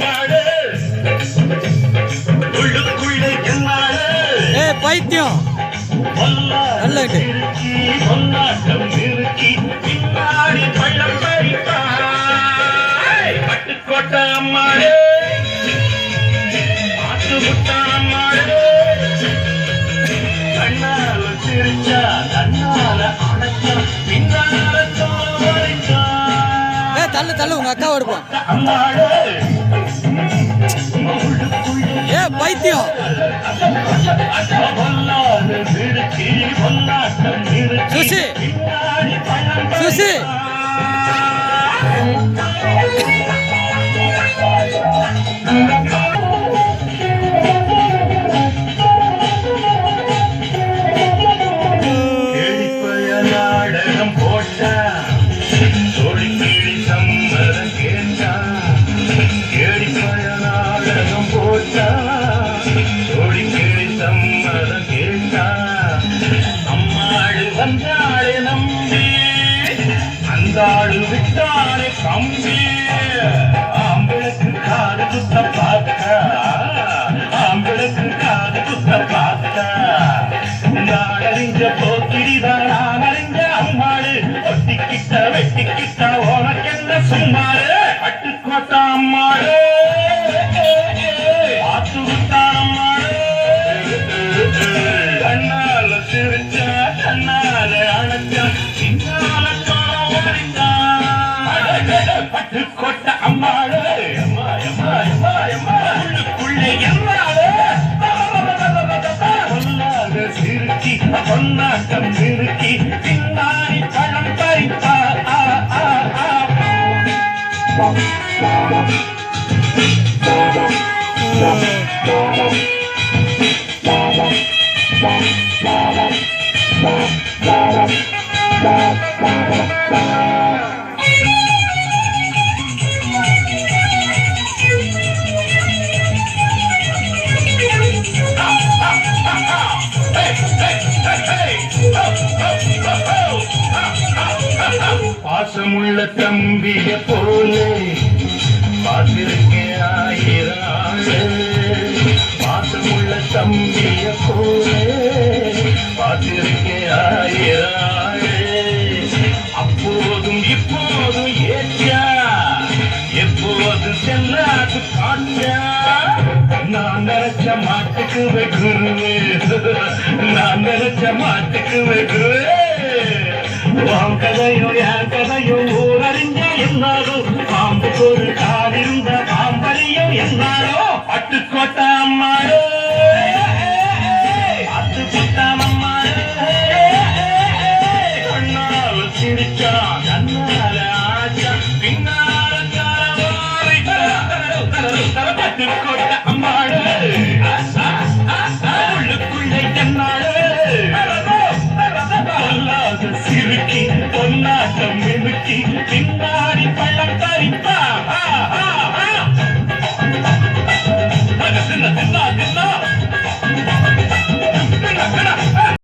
அம்மாடு உள்ளுக்குள்ளே என்னாடு ஏ பைத்தியம் நல்ல இது. திருச்சி பின்னாடி பள்ளம் பறிப்பாய் பட்டுக்கோட்டை அம்மாடு அம்மாடு கண்ணால சிரிச்சா கண்ணால அணைச்சா பின்னால தள்ளு தள்ளு உங்க அக்கா ஓடுப்போம் அம்மாடு ஏ பைத்தியம். சுசி. சுசி. கேளிப்பய அம்மாடு நம்பி அந்த ஆளு விட்டாளே கம்பி. ஆம்பளுக்கு காது குத்த பார்க்க ஆம்பளுக்கு காது குத்த பார்த்தா நாடறிஞ்ச போக்கிடிதான் நான் அறிஞ்ச அம்மாடு ஒட்டிக்கிட்ட வெட்டிக்கிட்ட உனக்கென்ன சும்மாறு பட்டுக்கோட்டா அம்மாடு பட்டுக்கோட்டை அம்மாடு அம்மா அம்மா அம்மா அம்மா. உள்ளுக்குள்ளே எம்மாடு பொல்லாத சிறுக்கி பொன்னாட்டம் சிறுக்கி பின்னாடி பழம் பறிப்பா. ஆ, பாசமுள்ள தம்பிய போலே செல்லாது பாண்டியா. நான் நினைச்ச மாட்டுக்கு வைக்குருவேன் நான் நினைச்ச மாட்டுக்கு வைக்குருவேன் உன் கதையும் என் கதையும் ஊரறிஞ்ச எல்லாரும் பாம்புக்கு ஒரு காலிருந்த பாம்பரியும் எல்லாரோ பட்டுக்கோட்டை அம்மாரோ. பத்து சிறுக்கி பொன்னாட்டம் மினுக்கி